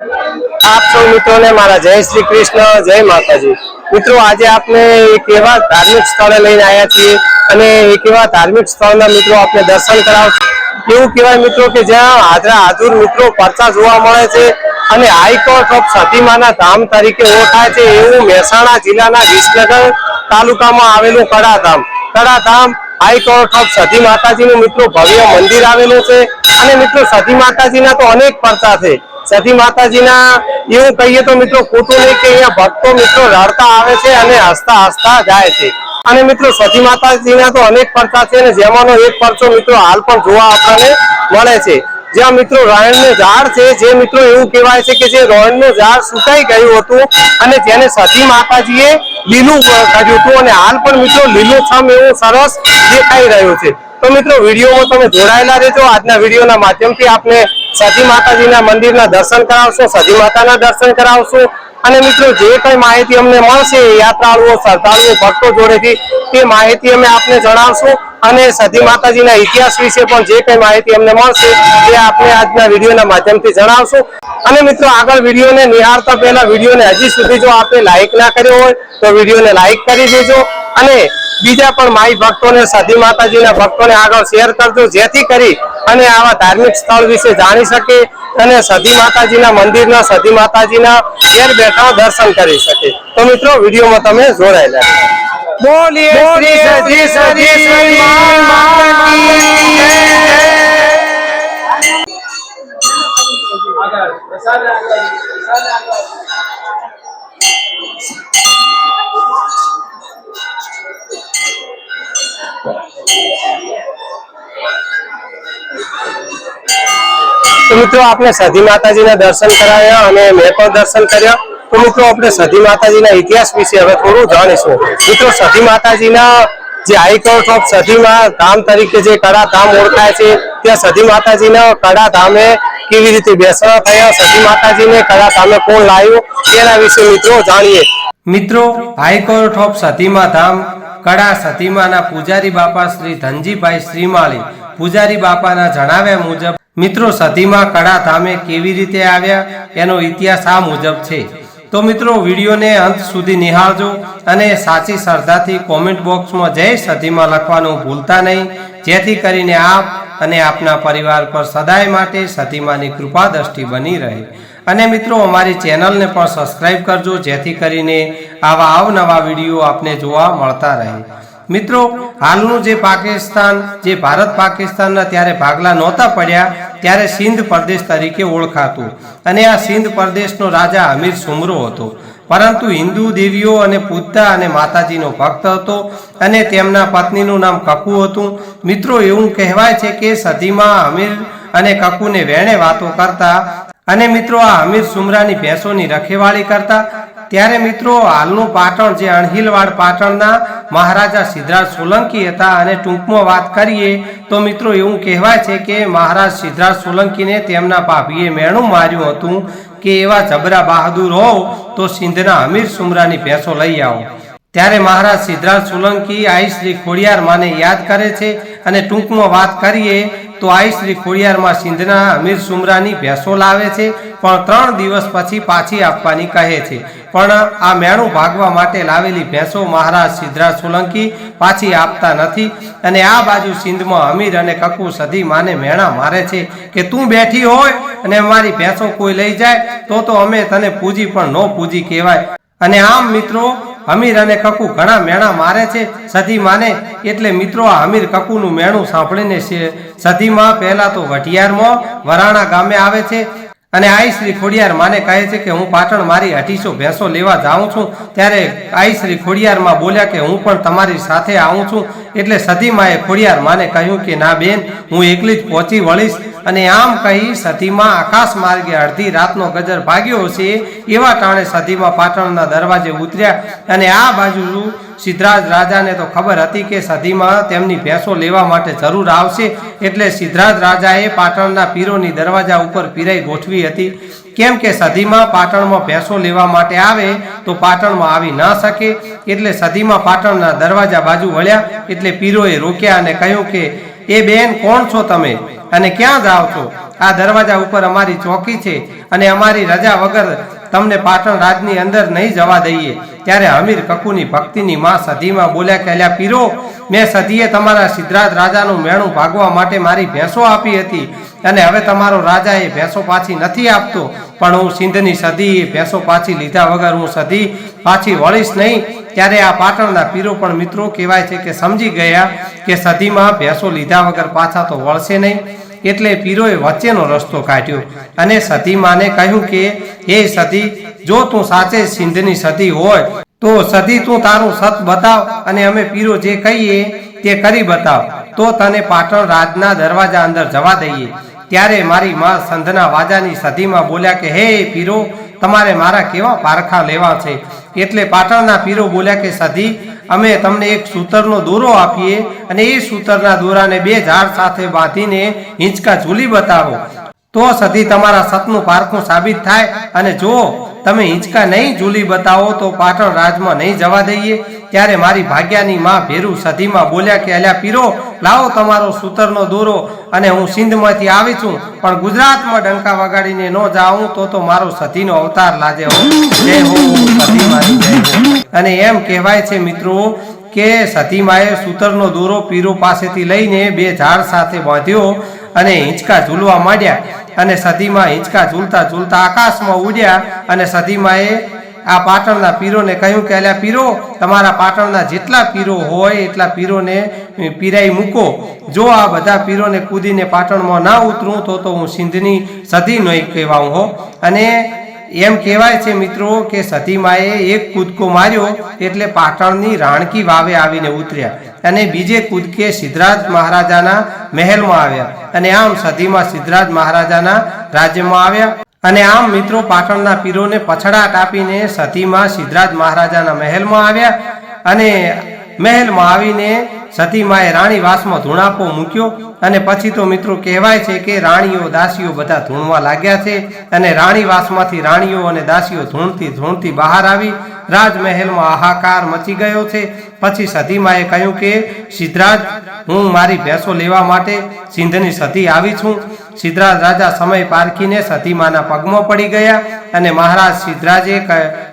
આપ સૌ મિત્રોને મારા જય શ્રી કૃષ્ણ, જય માતાજી. મિત્રો, આજે આપણે એક એવા ધાર્મિક સ્થળે લઈને આવ્યા છીએ અને એક એવા ધાર્મિક સ્થળના મિત્રો આપણે દર્શન કરાવશું. એવું કહેવાય મિત્રો કે જ્યાં હાજરા હાજુર મિત્રો પરચા જોવા મળે છે અને હાઈકોર્ટ ઓફ સતીમાના ધામ તરીકે ઓળખાય છે એવું મહેસાણા જિલ્લાના વિસનગર તાલુકામાં આવેલું કડાધામ. કડાધામ હાઈકોર્ટ ઓફ સતી માતાજીનું મિત્રો ભવ્ય મંદિર આવેલું છે અને મિત્રો, સતી માતાજીના તો અનેક પરચા છે. સતી માતાજીના એવું કહીએ તો મિત્રો ખોટું નહીં કે અહીંયા ભક્તો મિત્રો રડતા આવે છે અને હસતા હસતા જાય છે. અને મિત્રો સતી માતાજીના તો અનેક પરચા છે અને જેમાંનો એક પરચો મિત્રો હાલ પણ જોવા આપણને મળે છે. જ્યાં મિત્રો રોયણનું ઝાડ છે, જે મિત્રો એવું કહેવાય છે કે જે રોયણનું ઝાડ સુકાઈ ગયું હતું અને જેને સતી માતાજીએ લીલું કર્યું હતું અને હાલ પણ મિત્રો લીલું છમ એવું સરસ દેખાઈ રહ્યું છે. તો મિત્રો, વિડીયોમાં તમે જોડાયેલા રહેજો. આજના વિડીયોના માધ્યમથી આપને સતી માતાજીના મંદિરના દર્શન કરાવશો, સતી માતાના દર્શન કરાવશું. અને મિત્રો, જે કઈ માહિતી અમને મળશે યાત્રાળુઓ, શ્રદ્ધાળુઓ, ભક્તો જોડેથી તે માહિતી અમે આપને જણાવશું. અને સતી માતાજીના ઇતિહાસ વિશે પણ જે કઈ માહિતી અમને મળશે તે આપણે આજના વિડીયોના માધ્યમથી જણાવશું. અને મિત્રો, આગળ વિડીયોને નિહાળતા પહેલા વિડીયોને હજી સુધી જો આપણે લાઇક ના કર્યો હોય, તો વિડીયોને લાઇક કરી દેજો. અને બીજા પણ માઈ ભક્તોને સધી માતાજીના ભક્તોને આગળ શેર કરજો જેથી કરી અને આવા ધાર્મિક સ્થળ વિશે જાણી શકે અને સધી માતાજીના મંદિરના સધી માતાજીના ઘેર બેઠા દર્શન કરી શકે. તો મિત્રો વિડીયોમાં તમે જોડાયેલા બોલીએ શ્રી સતી પ્રસાદ માતાની તો મિત્રો આપણે સધી માતાજીના દર્શન કરાવ્યા અને મેં પણ દર્શન કર્યા. તો મિત્રો આપણે સધી માતાજીના ઇતિહાસ વિશે હવે થોડું જાણીશું. મિત્રો, સધી માતાજીના જે હાઈકોર્ટ ઓફ સધીમાં ધામ તરીકે જે કડા ધામ ઓળખાય છે, ત્યાં સધી માતાજીના કડા ધામે કેવી રીતે બેસણા થયા, સધી માતાજીને કડા ધામે કોણ લાવ્યું, તેના વિશે મિત્રો જાણીએ. મિત્રો હાઈકોર્ટ ઓફ સધીમાં ધામ કડા સતીમાના પૂજારી બાપા શ્રી ધનજીભાઈ શ્રીમાળી પૂજારી બાપાના જણાવ્યા મુજબ, મિત્રો, સતીમા કડા ધામે કેવી રીતે આવ્યા? એનો ઇતિહાસ આ મુજબ છે. તો મિત્રો, વિડીયોને અંત સુધી નિહાળજો અને સાચી શ્રદ્ધાથી કોમેન્ટ બોક્સમાં જય સતીમાં લખવાનું ભૂલતા નહીં. જેથી કરીને આપ અને આપના પરિવાર પર સદાય માટે સતીમાની કૃપા દ્રષ્ટિ બની રહે. અને મિત્રો, અમારી ચેનલને પણ સબસ્ક્રાઇબ કરજો, જેથી કરીને આવા અવનવા વીડિયો આપને જોવા મળતા રહે. મિત્રો, હાલનું જે પાકિસ્તાન, જે ભારત પાકિસ્તાનના ત્યારે ભાગલા નહોતા પડ્યા, ત્યારે સિંધ પ્રદેશ તરીકે ઓળખાતું. અને આ સિંધ પ્રદેશનો રાજા અમીર સુમરો હતો. પરંતુ હિન્દુ દેવીઓ અને પૂજતા અને માતાજીનો ભક્ત હતો અને તેમના પત્નીનું નામ કકુ હતું. મિત્રો, એવું કહેવાય છે કે સદીમાં અમીર અને કકુને વેણે વાતો કરતા અને મિત્રો આ અમીર સુમરાની ભેંસોની રખેવાળી કરતા, ત્યારે મિત્રો હાલનું પાટણ જે અણહિલવાડ પાટણના મહારાજા સિદ્ધરાજ સોલંકી હતા અને ટૂંકમાં વાત કરીએ તો મિત્રો એવું કહેવાય છે કે મહારાજ સિદ્ધરાજ સોલંકીને તેમના ભાભીએ મેણું માર્યું હતું કે એવા જબરા બહાદુર હોવ તો સિંધના અમીર સુમરાની ભેંસો લઈ આવો. ત્યારે મહારાજ સિદ્ધરાજ સોલંકી આઈ શ્રી ખોડિયાર માને યાદ કરે છે અને ટૂંકમાં વાત કરીએ તો આઈ શ્રી ખોડિયારમાં સિંધના અમીર સુમરાની ભેંસો લાવે છે, પણ ત્રણ દિવસ પછી પાછી આપવાની કહે છે. પણ આ મેણું ભાગવા માટે લાવેલી ભેંસો મહારાજ સિદ્ધરાજ સોલંકી પાછી આપતા નથી અને આ બાજુ સિંધમાં અમીર અને કકુ સધી માને મેણા મારે છે કે તું બેઠી હોય અને અમારી ભેંસો કોઈ લઈ જાય, તો તો અમે તને પૂજી પણ ન પૂજી કહેવાય. અને આમ મિત્રો અમીર અને કકુ ઘણા મેણા મારે છે. સધી માને એટલે મિત્રો આ હમીર કકુનું મેણું સાંભળીને છે. સધીમાં પહેલા તો વઢિયારમાં વરાણા ગામે આવે છે અને આઈ શ્રી ખોડિયાર માને કહે છે કે હું પાટણ મારી અઢીસો ભેંસો લેવા જાઉં છું. ત્યારે આઈ શ્રી ખોડિયારમાં બોલ્યા કે હું પણ તમારી સાથે આવું છું. એટલે સધીમાએ ખોડિયાર માને કહ્યું કે, ના બેન, હું એકલી જ પહોંચી વળીશ. અને આમ કહી સતીમાં આકાશ માર્ગે અડધી રાતનો ગજર ભાગ્યો છે એવા ટાણે સતીમાં પાટણના દરવાજે ઉતર્યા અને આ બાજુ સિદ્ધરાજ રાજાને તો ખબર હતી કે સધીમાં તેમની ભેંસો લેવા માટે જરૂર આવશે, એટલે સિદ્ધરાજ રાજાએ પાટણના પીરોની દરવાજા ઉપર પીરાઈ ગોઠવી હતી. કેમ કે સદીમાં પાટણમાં ભેંસો લેવા માટે આવે, તો પાટણમાં આવી ના શકે, એટલે સદીમાં પાટણના દરવાજા બાજુ વળ્યા, એટલે પીરોએ રોક્યા અને કહ્યું કે એ બેન કોણ છો તમે? અને ક્યાં જાઓ છો? આ દરવાજા ઉપર અમારી ચોકી છે અને અમારી રજા વગર તમને પાટણ રાજની અંદર નહીં જવા દઈએ. ત્યારે હમીર કકુની ભક્તિની માં સધીમાં બોલ્યા કહેલા પીરો, મેં સધીએ તમારા સિદ્ધરાજ રાજાનું મેણું ભાગવા માટે મારી ભેંસો આપી હતી અને હવે તમારો રાજા એ ભેંસો પાછી નથી આપતો. પણ હું સિંધની સદી એ ભેંસો પાછી લીધા વગર હું સધી પાછી વળીશ નહીં. ત્યારે આ પાટણના પીરો પણ મિત્રો કહેવાય છે કે સમજી ગયા કે સદીમાં ભેંસો લીધા વગર પાછા તો વળશે નહીં. એટલે પીરોએ વચ્ચેનો રસ્તો કાઢ્યો અને સતીમાને કહ્યું કે, હે સતી જો તું સાચે સિંધની સતી હોય, તો સતી તું તારું સત બતાવ અને અમે પીરો જે કહીએ તે કરી બતાવ. તો તને પાટણ રાજના દરવાજા અંદર જવા દઈએ. ત્યારે મારી માં સંધના વાજાની સધીમાં બોલ્યા કે, હે પીરો, તમારે મારા કેવા પારખા લેવા છે? એટલે પાટણના પીરો બોલ્યા કે, સધી, અમે તમને એક સૂતરનો દોરો આપીએ અને એ સૂતરના દોરાને બે ઝાડ સાથે બાંધીને હિંચકા ઝૂલી બતાવો. તો સધી તમારા સતનું પારખું સાબિત થાય અને જો તમે હિંચકા નહીં ઝૂલી બતાવો તો પાટણ રાજમાં નહીં જવા દઈએ. ત્યારે મારી ભાગ્યાની માં ભેરુ સધીમાં બોલ્યા કે, અલ્યા પીરો, લાવો તમારો સૂતરનો દોરો અને હું સિંધમાંથી આવી છું. પણ ગુજરાતમાં ડંકા વગાડીને ન જાઉં તો તો મારો સધીનો અવતાર લાજે હો. અને એમ કહેવાય છે, મિત્રો કે સતીમાએ સૂતરનો દોરો પીરો પાસેથી લઈને બે ઝાડ સાથે બાંધ્યો અને હિંચકા ઝૂલવા માંડ્યા અને સતીમાં હિંચકા ઝૂલતા ઝૂલતા આકાશમાં ઉડ્યા અને સતીમાએ આ પાટણના પીરોને કહ્યું કે, અલ્યા પીરો, તમારા પાટણના જેટલા પીરો હોય એટલા પીરોને પીરાઈ મૂકો. જો આ બધા પીરોને કૂદીને પાટણમાં ના ઉતરું તો તો હું સિંધની સધી નહીં કહેવાઉં હો. અને એમ કહેવાય છે મિત્રો કે સતીમાએ એક કૂદકો માર્યો એટલે પાટણની રાણકી વાવે આવીને ઉતર્યા અને બીજે કૂદકે સિદ્ધરાજ મહારાજાના મહેલમાં આવ્યા અને આમ સતીમાં સિદ્ધરાજ મહારાજાના રાજ્યમાં આવ્યા અને આમ મિત્રો પાટણના પીરોને પછડાટ આપીને સતીમાં સિદ્ધરાજ મહારાજાના મહેલમાં આવ્યા અને મહેલમાં આવીને સતીમાએ રાણી વાસમાં ધૂણાપો મૂક્યો અને પછી તો મિત્રો કહેવાય છે કે રાણીઓ દાસીઓ બધા ધૂણવા લાગ્યા છે અને રાણી વાસમાંથી રાણીઓ અને દાસીઓ ધૂણથી ધૂણથી બહાર આવી રાજમહેલમાં હાહાકાર મચી ગયો છે. પછી સતીમાએ કહ્યું કે, સિદ્ધરાજ, હું મારી ભેંસો લેવા માટે સિંધની સતી આવી છું. સિદ્ધરાજ રાજા સમય પારખીને સતીમાના પગમાં પડી ગયા અને મહારાજ સિદ્ધરાજે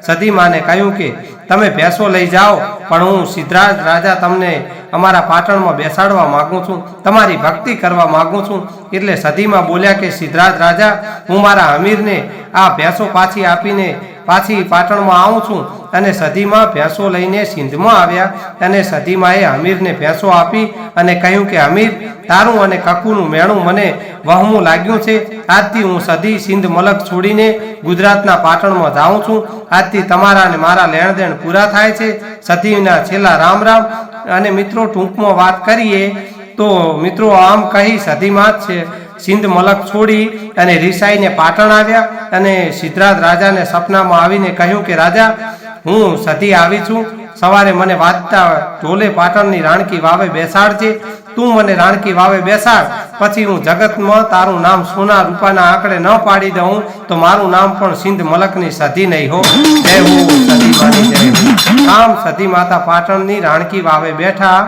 સતીમાને કહ્યું કે, તમે ભેંસો લઈ જાઓ, પણ હું સિદ્ધરાજ રાજા તમને અમારા પાટણમાં બેસાડવા માંગુ છું, તમારી ભક્તિ કરવા માગું છું. એટલે સધીમાં બોલ્યા કે, સિદ્ધરાજ રાજા, હું મારા અમીરને આ ભેંસો પાછી આપીને પાછી પાટણમાં આવું છું. અને સધીમાં ભેંસો લઈને સિંધમાં આવ્યા અને સધીમાએ અમીરને ભેંસો આપી અને કહ્યું કે, અમીર, તારું અને કકુનું મેણું મને વહમું લાગ્યું છે. આજથી હું સદી સિંધ મલક છોડીને ગુજરાતના પાટણમાં જાઉં છું. આજથી તમારા અને મારા લેણદેણ પૂરા થાય છે. સદીના છેલ્લા રામ રામ. અને મિત્રો, ટૂંકમાં વાત કરીએ તો મિત્રો, આમ કહી સદીમાં જ છે. સિંધ મલક છોડી અને રિસાઈને પાટણ આવ્યા અને સિદ્ધરાજ રાજાને સપનામાં આવીને કહ્યું કે, રાજા, હું સતી આવી છું. સવારે મને વાંચતા ઢોલે પાટણની રાણકી વાવે બેસાડજે. તું મને રાણકી વાવે બેસાડ, પછી હું જગતમાં તારું નામ સોના રૂપાના આંકડે ન પાડી દઉં, તો મારું નામ પણ સિંધ મલકની સધી નહીં હો. જય હો સધી માની જય. આમ સધી માતા પાટણની રાણકી વાવે બેઠા,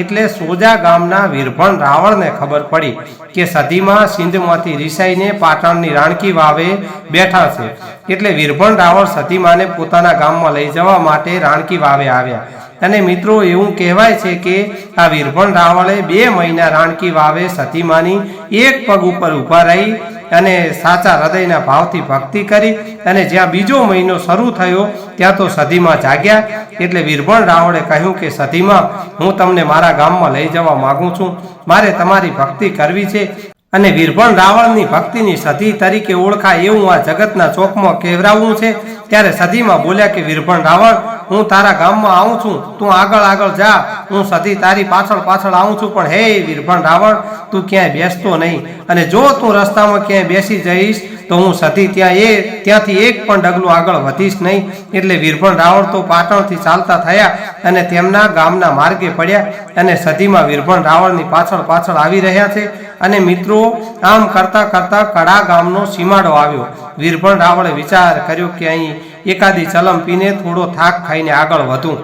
એટલે સોજા ગામના વીરભણ રાવણને ખબર પડી કે સધીમાં સિંધમાંથી રિસાઈને પાટણની રાણકી વાવે બેઠા છે. એટલે વીરભણ રાવણ સધીમાને પોતાના ગામમાં લઈ જવા માટે રાણકી વાવે આવ્યા. અને મિત્રો એવું કહેવાય છે કે આ વીરભણ રાવણે બે મહિના રાણકી વાવે સતીમાની એક પગ ઉપર ઊભા રહી અને સાચા હૃદયના ભાવથી ભક્તિ કરી અને જ્યાં બીજો મહિનો શરૂ થયો, ત્યાં તો સધીમાં જાગ્યા. એટલે વીરભણ રાવણે કહ્યું કે, સધીમાં, હું તમને મારા ગામમાં લઈ જવા માગું છું. મારે તમારી ભક્તિ કરવી છે. અને વીરભણ રાવણની ભક્તિની સધી તરીકે ઓળખાય એવું આ જગતના ચોકમાં કહેવરાવવું છે. ત્યારે સધીમાં બોલ્યા કે વીરભણ રાવણ, હું તારા ગામમાં આવું છું. તું આગળ આગળ જા. હું સધી તારી પાછળ પાછળ આવું છું. પણ હે વીરભણ રાવણ, તું ક્યાંય બેસતો નહીં. અને જો તું રસ્તામાં ક્યાંય બેસી જઈશ તો હું સધી ત્યાં એ, ત્યાંથી એક પણ ડગલું આગળ વધીશ નહીં. એટલે વીરભણ રાવણ તો પાટણથી ચાલતા થયા અને તેમના ગામના માર્ગે પડ્યા અને સદીમાં વીરભણ રાવણની પાછળ પાછળ આવી રહ્યા છે. અને મિત્રો, આમ કરતા કરતા કડા ગામનો સીમાડો આવ્યો. વીરભણ રાવણે વિચાર કર્યો કે અહીં એકાદી ચલમ પીને થોડો થાક ખાઈને આગળ વધું.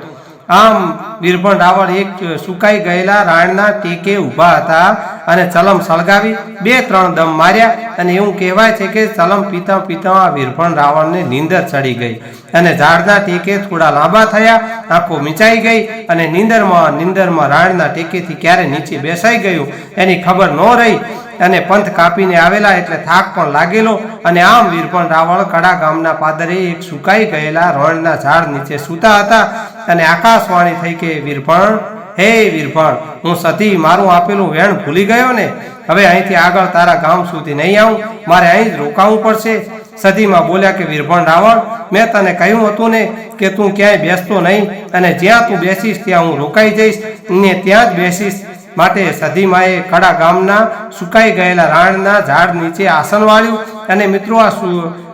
આમ વીરભણ રાવળ એક સુકાઈ ગયેલા રાણના ટેકે ઊભા હતા. અને ચલમ સળગાવી બે ત્રણ દમ માર્યા અને એવું કહેવાય છે કે ચલમ પીતા પીતા વીરભણ રાવણને નીંદર ચડી ગઈ. અને ઝાડના ટેકે થોડા લાંબા થયા, આંખો મીચાઈ ગઈ અને નીંદરમાં નીંદરમાં રાણના ટેકેથી ક્યારે નીચે બેસાઈ ગયું એની ખબર ન રહી. અને પંથ કાપીને આવેલા એટલે થાક પણ લાગેલો અને આમ વીરપણ રાવણ કડા ગામના પાદરે એક સુકાઈ ગયેલા રણના ઝાડ નીચે સૂતા હતા અને આકાશવાણી થઈ કે, વીરભણ હે વીરભણ હું સતી મારું આપેલું વેણ ભૂલી ગયો ને? હવે અહીંથી આગળ તારા ગામ સુધી નહીં આવું. મારે અહીં જ રોકાવું પડશે. સતીમાં બોલ્યા કે વીરભણ રાવણ, મેં તને કહ્યું હતું ને કે તું ક્યાંય બેસતો નહીં અને જ્યાં તું બેસીશ ત્યાં હું રોકાઈ જઈશ ને ત્યાં જ બેસીશ. માટે સધીમાએ કડા ગામના સુકાઈ ગયેલા રાણના ઝાડ નીચે આસન વાળ્યું અને મિત્રો, આ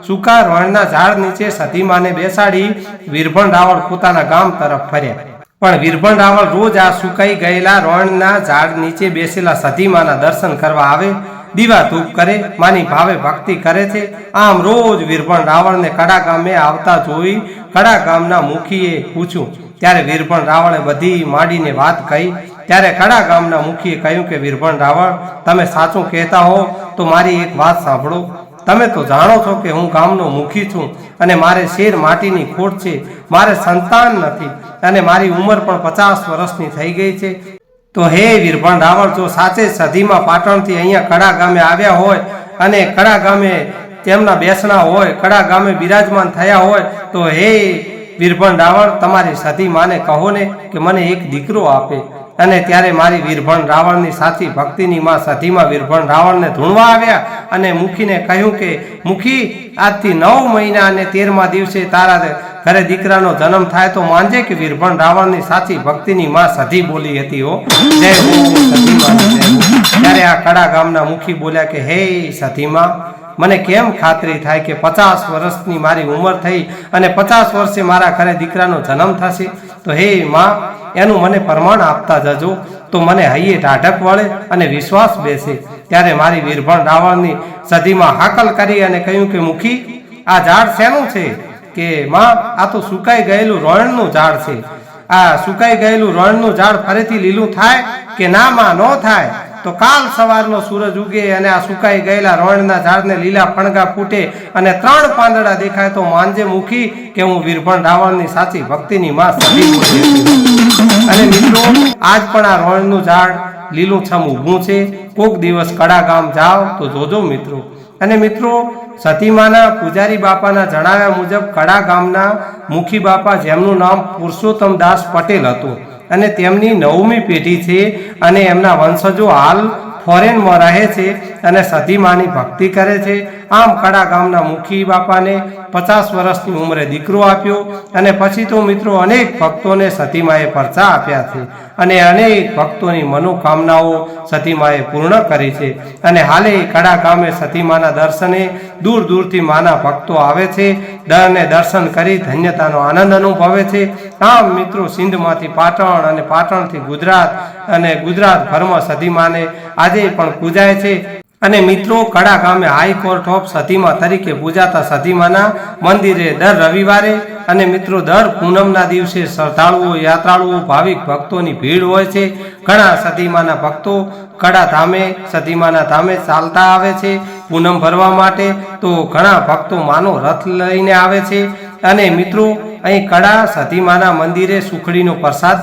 સૂકા રણના ઝાડ નીચે સધીમાને બેસાડી વીરભણ રાવણ પોતાના ગામ તરફ ફર્યા. પણ વીરભણ રાવળ રોજ આ સુકાઈ ગયેલા રણના ઝાડ નીચે બેસેલા સધીમાના દર્શન કરવા આવે, દીવા ધૂપ કરે, માની ભાવે ભક્તિ કરે છે. આમ રોજ વીરભણ રાવણને કડા ગામે આવતા જોઈ કડા ગામના મુખીએ પૂછ્યું, ત્યારે વીરભણ રાવણે બધી માંડીને વાત કહી? ત્યારે કડા ગામના મુખીએ કહ્યું કે વીરભણ રાવણ તમે સાચું કહેતા હો, તો મારી એક વાત સાંભળો. તમે તો જાણો છો કે હું ગામનો મુખી છું અને મારે શેર માટીની ખોટ છે. મારે સંતાન નથી અને મારી ઉંમર પણ પચાસ વર્ષની થઈ ગઈ છે. તો હે વીરભણ રાવળ, જો સાચે સધીમાં પાટણથી અહીંયા કડા ગામે આવ્યા હોય અને કડા ગામે તેમના બેસણા હોય, કડા ગામે બિરાજમાન થયા હોય, તો હે વીરભણ રાવળ, તમારી સધી માને કહો ને કે મને એક દીકરો આપે. અને ત્યારે મારી વીરભણ રાવણની સાચી ભક્તિની માં સધીમાં વીરભણ રાવણને ધૂણવા આવ્યા અને મુખીને કહ્યું કે, મુખી, આજથી નવ મહિના અને તેરમા દિવસે તારા ઘરે દીકરાનો જન્મ થાય તો માનજે કે વીરભણ રાવણની સાચી ભક્તિની માં સધી બોલી હતી હો જય. ત્યારે આ કડા ગામના મુખી બોલ્યા કે, હે સધીમાં, મને કેમ ખાતરી થાય કે પચાસ વર્ષની મારી ઉંમર થઈ અને પચાસ વર્ષે મારા ઘરે દીકરાનો જન્મ થશે તો હે માં, એનું મને પ્રમાણ આપતા જજો. તો મને હૈયે ઢાઢક વળે અને વિશ્વાસ બેસે. ત્યારે મારી વીરભણ રાવણની સદીમાં હાકલ કરી અને કહ્યું કે, મુખી, આ ઝાડ શેનું છે? કે, માં, આ તો સુકાઈ ગયેલું રોણનું ઝાડ છે. આ સુકાઈ ગયેલું રોણનું ઝાડ ફરીથી લીલું થાય કે ના, માં? ન થાય. તો કાલ સવારનો સૂરજ ઉગે અને આ સુકાઈ ગયેલા રણના ઝાડને લીલા ફણગા ફૂટે અને ત્રણ પાંદડા દેખાય તો માંજે મૂકી કે હું વીરભણ રાવણની સાચી ભક્તિની માં સદી અને મિત્રો, આજ પણ આ રણનું ઝાડ લીલું છમ ઊભું છે. કોક દિવસ કડા ગામ જાઓ તો જોજો મિત્રો. અને મિત્રો, સતીમાના, પૂજારી બાપાના જણાવ્યા મુજબ કડા ગામના મુખી બાપા, જેમનું નામ પુરુષોત્તમ દાસ પટેલ હતું. અને તેમની નવમી પેઢી છે અને એમના વંશજો હાલ ફોરેનમાં રહે છે અને સધીમાની ભક્તિ કરે છે. આમ કડા ગામના મુખી બાપાને પચાસ વર્ષની ઉંમરે દીકરો આપ્યો અને પછી તો મિત્રો અનેક ભક્તોને સતીમાએ પરચા આપ્યા છે અને અનેક ભક્તોની મનોકામનાઓ સતીમાએ પૂર્ણ કરી છે. અને હાલે કડા ગામે સતીમાના દર્શને દૂર દૂરથી માના ભક્તો આવે છે. દરને દર્શન કરી ધન્યતાનો આનંદ અનુભવે છે. આમ મિત્રો સિંધમાંથી પાટણ અને પાટણથી ગુજરાત અને ગુજરાતભરમાં સતીમાને આજે પણ પૂજાય છે. અને મિત્રો, કડા ગામે હાઈકોર્ટ ઓફ સધીમા તરીકે પૂજાતા સધીમાના મંદિરે દર રવિવારે અને મિત્રો, દર પૂનમના દિવસે શ્રદ્ધાળુઓ, યાત્રાળુઓ, ભાવિક ભક્તોની ભીડ હોય છે. ઘણા સધીમાના ભક્તો કડા ધામે, સધીમાના ધામે ચાલતા આવે છે પૂનમ ભરવા માટે. તો ઘણા ભક્તો માનો રથ લઈને આવે છે. અને મિત્રો, અહીં કડા સધીમાના મંદિરે સુખડીનો પ્રસાદ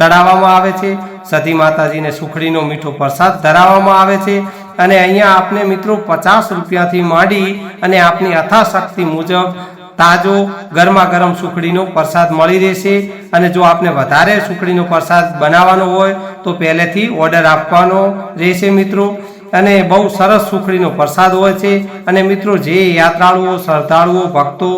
ચડાવવામાં આવે છે. સતી માતાજીને સુખડીનો મીઠો પ્રસાદ ધરાવવામાં આવે છે અને અહીંયા આપને મિત્રો પચાસ રૂપિયાથી માંડી અને આપની અથાશક્તિ મુજબ તાજો ગરમા ગરમ સુખડીનો પ્રસાદ મળી રહેશે. અને જો આપને વધારે સુખડીનો પ્રસાદ બનાવવાનો હોય તો પહેલેથી ઓર્ડર આપવાનો રહેશે મિત્રો. અને બહુ સરસ સુખડીનો પ્રસાદ હોય છે. અને મિત્રો જે યાત્રાળુઓ, શ્રદ્ધાળુઓ, ભક્તો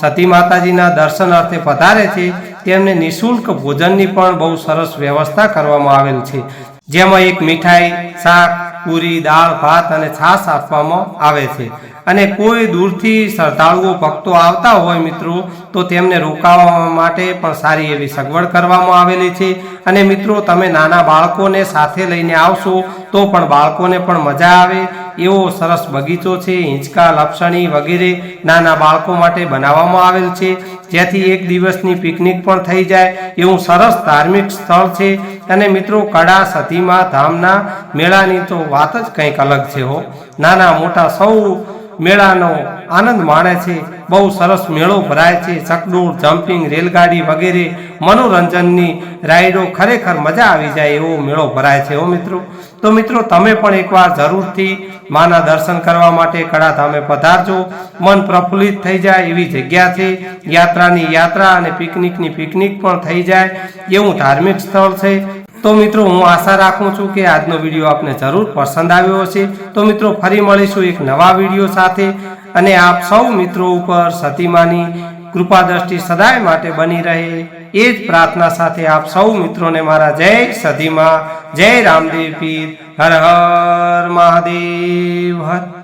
સતી માતાજીના દર્શન અર્થે પધારે છે, તેમને નિઃશુલ્ક ભોજનની પણ બહુ સરસ વ્યવસ્થા કરવામાં આવેલ છે. જેમાં એક મીઠાઈ, શાક, પૂરી, દાળ, ભાત અને છાશ આપવામાં આવે છે. અને કોઈ દૂરથી શ્રદ્ધાળુઓ, ભક્તો આવતા હોય મિત્રો, તો તેમને રોકાવા માટે પણ સારી એવી સગવડ કરવામાં આવેલી છે. અને મિત્રો, તમે નાના બાળકોને સાથે લઈને આવશો, તો પણ બાળકોને પણ મજા આવે એવો સરસ બગીચો છે, હિંચકા, લપસણી વગેરે નાના બાળકો માટે બનાવવામાં આવેલ છે. જેથી એક દિવસની પિકનિક પણ થઈ જાય એવું સરસ ધાર્મિક સ્થળ છે. અને મિત્રો, કડા, સતીમા, ધામના મેળાની તો વાત જ કંઈક અલગ છે હો. નાના મોટા સૌ મેળાનો આનંદ માણે છે. બહુ સરસ મેળો ભરાય છે. ચકડોળ જમ્પિંગ રેલગાડી વગેરે મનોરંજનની રાઈડો ખરેખર મજા આવી જાય એવો મેળો ભરાય છે. હો મિત્રો? તો મિત્રો, તમે પણ એકવાર જરૂરથી માના દર્શન કરવા માટે કડાધામે પધારજો. મન પ્રફુલ્લિત થઈ જાય એવી જગ્યા છે. યાત્રાની યાત્રા અને પિકનિકની પિકનિક પણ થઈ જાય એવું ધાર્મિક સ્થળ છે. તો મિત્રો, હું આશા રાખું છું કે આજનો વીડિયો આપને જરૂર પસંદ આવ્યો હશે. તો મિત્રો, ફરી મળીશું એક નવા વીડિયો સાથે. અને આપ સૌ મિત્રો ઉપર સતીમાની કૃપા દ્રષ્ટિ સદાય માટે બની રહે. એ જ પ્રાર્થના સાથે આપ સૌ મિત્રોને મારા જય સધીમાં જય રામદેવ પીર. હર હર મહાદેવ. હર